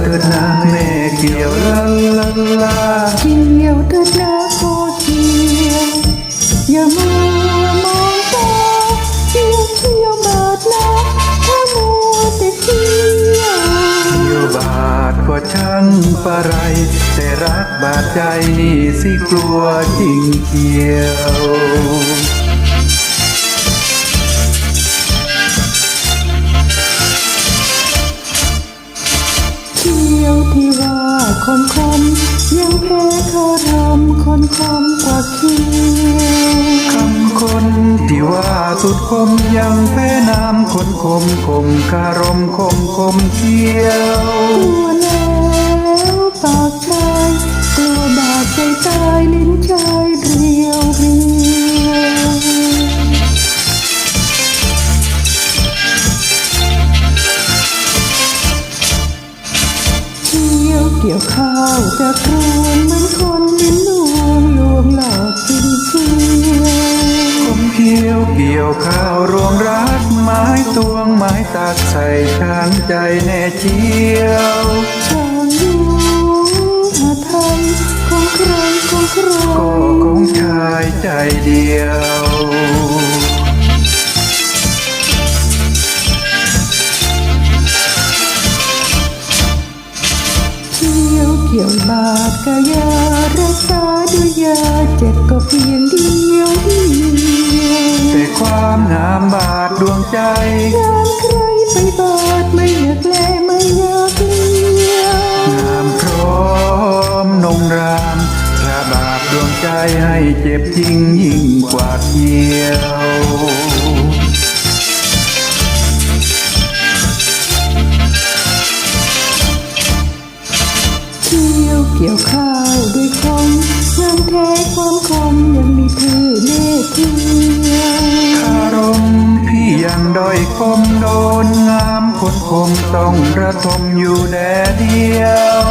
เถิดนะแม่เกี่ยวลาลาลาเกี่ยวเถิดนะโคเกี่ยวอย่ามัวมองตาเกี่ยวเกี่ยวบาดนะถ้ามัวแต่เกี่ยวเกี่ยวบาดก็ช่างปะไรแต่รักบาดใจนี่สิกลัวจริงเกี่ยว คมคมยังแพ้คาทำคนคมกว่าเคี้ยวคำคนที่ว่าสุดคมยังแพ้น้ำคนคมคมคารมคมคมเขียวกลัวแล้ว ที่ยวเกี่ยวข้าวจะครวนเหมือนคนลิ้นลวงลวงหลอกจริงเชียวคมเขียวเกี่ยวข้าวรวงรักไม้ตวงไม้ตักใส่ช้างใจแน่เชียวช่างยู่อาไทยของใครของใครก็ของชายใจเดียว เกี่ยวบาดกายารักษาด้วยยาเจ็บก็เพียงเดียวเดียวแต่ความงามบาดดวงใจงานใครไปบาดไม่อยากแลไม่อยากเลี้ยงามพร้อมนงรามพระบาปดวงใจให้เจ็บจริงยิ่งกว่าเที่ยว ด้อยคมโดนงามคนคมต้องระทมอยู่แดดเดียว